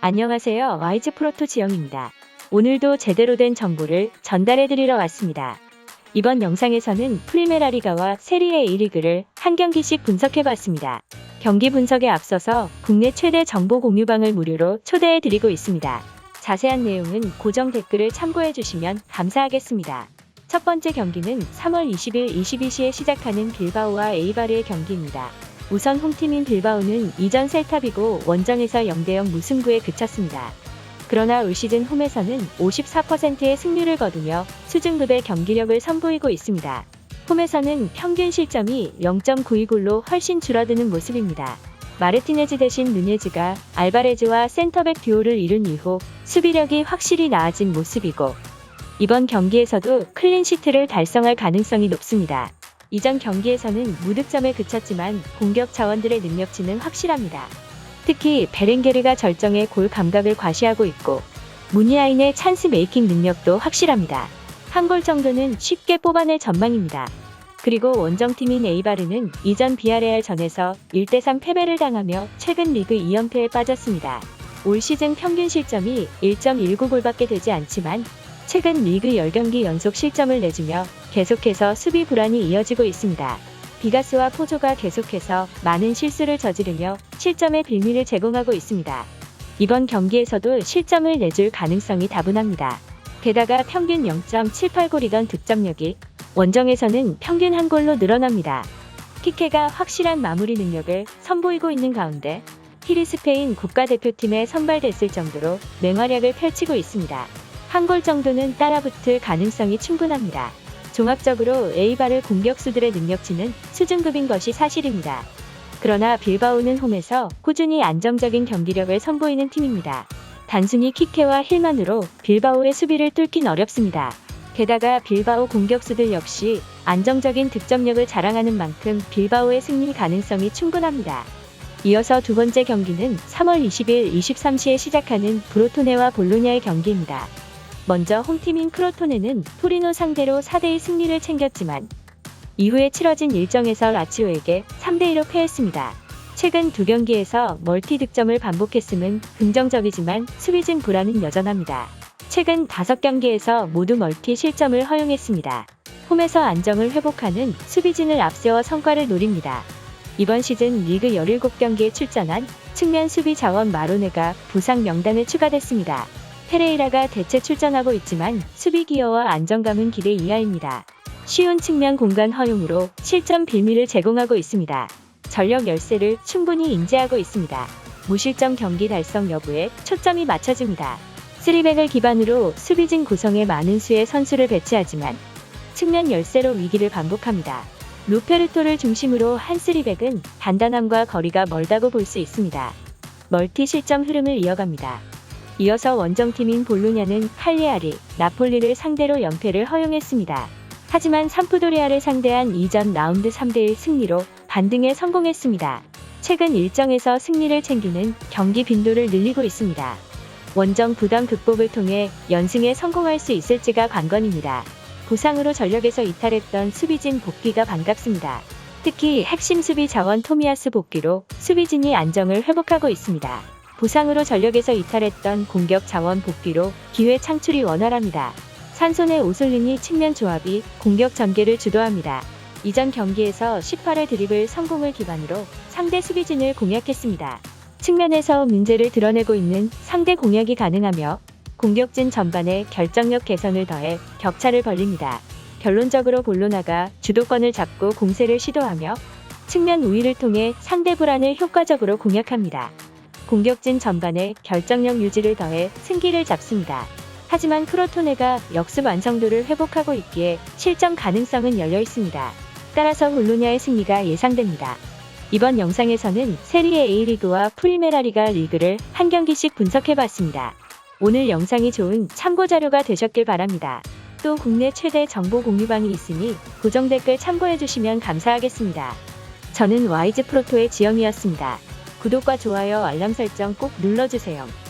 안녕하세요. 와이즈 프로토 지영입니다. 오늘도 제대로 된 정보를 전달해 드리러 왔습니다. 이번 영상에서는 프리메라 리가와 세리에 1리그를 한 경기씩 분석해 봤습니다. 경기 분석에 앞서서 국내 최대 정보 공유방을 무료로 초대해 드리고 있습니다. 자세한 내용은 고정 댓글을 참고해 주시면 감사하겠습니다. 첫 번째 경기는 3월 20일 22시에 시작하는 빌바오와 에이바르의 경기입니다. 우선 홈팀인 빌바오는 이전 셀탑이고 원정에서 0대0 무승부에 그쳤습니다. 그러나 올 시즌 홈에서는 54%의 승률을 거두며 수준급의 경기력을 선보이고 있습니다. 홈에서는 평균 실점이 0.92골로 훨씬 줄어드는 모습입니다. 마르티네즈 대신 누네즈가 알바레즈와 센터백 듀오를 이룬 이후 수비력이 확실히 나아진 모습이고 이번 경기에서도 클린시트를 달성할 가능성이 높습니다. 이전 경기에서는 무득점에 그쳤지만 공격 자원들의 능력치는 확실합니다. 특히 베렌게르가 절정의 골 감각을 과시하고 있고 무니아인의 찬스 메이킹 능력도 확실합니다. 한 골 정도는 쉽게 뽑아낼 전망입니다. 그리고 원정팀인 에이바르는 이전 비아레알 전에서 1대3 패배를 당하며 최근 리그 2연패에 빠졌습니다. 올 시즌 평균 실점이 1.19골밖에 되지 않지만 최근 리그 10경기 연속 실점을 내주며 계속해서 수비 불안이 이어지고 있습니다. 비가스와 포조가 계속해서 많은 실수를 저지르며 실점의 빌미를 제공하고 있습니다. 이번 경기에서도 실점을 내줄 가능성이 다분합니다. 게다가 평균 0.78골이던 득점력이 원정에서는 평균 한 골로 늘어납니다. 피케가 확실한 마무리 능력을 선보이고 있는 가운데 힐이 스페인 국가대표팀에 선발됐을 정도로 맹활약을 펼치고 있습니다. 한 골 정도는 따라붙을 가능성이 충분합니다. 종합적으로 에이바르 공격수들의 능력치는 수준급인 것이 사실입니다. 그러나 빌바오는 홈에서 꾸준히 안정적인 경기력을 선보이는 팀입니다. 단순히 키케와 힐만으로 빌바오의 수비를 뚫긴 어렵습니다. 게다가 빌바오 공격수들 역시 안정적인 득점력을 자랑하는 만큼 빌바오의 승리 가능성이 충분합니다. 이어서 두 번째 경기는 3월 20일 23시에 시작하는 브로토네와 볼로냐의 경기입니다. 먼저 홈팀인 크로토네는 토리노 상대로 4대2 승리를 챙겼지만 이후에 치러진 일정에서 라치오에게 3대2로 패했습니다. 최근 두 경기에서 멀티 득점을 반복했음은 긍정적이지만 수비진 불안은 여전합니다. 최근 5경기에서 모두 멀티 실점을 허용했습니다. 홈에서 안정을 회복하는 수비진을 앞세워 성과를 노립니다. 이번 시즌 리그 17경기에 출전한 측면 수비 자원 마로네가 부상 명단에 추가됐습니다. 페레이라가 대체 출전하고 있지만 수비 기여와 안정감은 기대 이하입니다. 쉬운 측면 공간 허용으로 실점 빌미를 제공하고 있습니다. 전력 열세를 충분히 인지하고 있습니다. 무실점 경기 달성 여부에 초점이 맞춰집니다. 3백을 기반으로 수비진 구성에 많은 수의 선수를 배치하지만 측면 열세로 위기를 반복합니다. 루페르토를 중심으로 한 3백은 단단함과 거리가 멀다고 볼 수 있습니다. 멀티 실점 흐름을 이어갑니다. 이어서 원정팀인 볼로냐는 칼리아리, 나폴리를 상대로 연패를 허용했습니다. 하지만 삼프도리아를 상대한 이전 라운드 3대1 승리로 반등에 성공했습니다. 최근 일정에서 승리를 챙기는 경기 빈도를 늘리고 있습니다. 원정 부담 극복을 통해 연승에 성공할 수 있을지가 관건입니다. 부상으로 전력에서 이탈했던 수비진 복귀가 반갑습니다. 특히 핵심 수비 자원 토미아스 복귀로 수비진이 안정을 회복하고 있습니다. 부상으로 전력에서 이탈했던 공격 자원 복귀로 기회 창출이 원활합니다. 산손의 오솔린이 측면 조합이 공격 전개를 주도합니다. 이전 경기에서 18회 드리블 성공을 기반으로 상대 수비진을 공략했습니다. 측면에서 문제를 드러내고 있는 상대 공략이 가능하며 공격진 전반에 결정력 개선을 더해 격차를 벌립니다. 결론적으로 볼로나가 주도권을 잡고 공세를 시도하며 측면 우위를 통해 상대 불안을 효과적으로 공략합니다. 공격진 전반에 결정력 유지를 더해 승기를 잡습니다. 하지만 크로토네가 역습 완성도를 회복하고 있기에 실점 가능성은 열려 있습니다. 따라서 볼로냐의 승리가 예상됩니다. 이번 영상에서는 세리에 A리그와 프리메라 리가 리그를 한 경기씩 분석해봤습니다. 오늘 영상이 좋은 참고 자료가 되셨길 바랍니다. 또 국내 최대 정보 공유방이 있으니 고정 댓글 참고해주시면 감사하겠습니다. 저는 와이즈 프로토의 지영이었습니다. 구독과 좋아요 알람 설정 꼭 눌러주세요.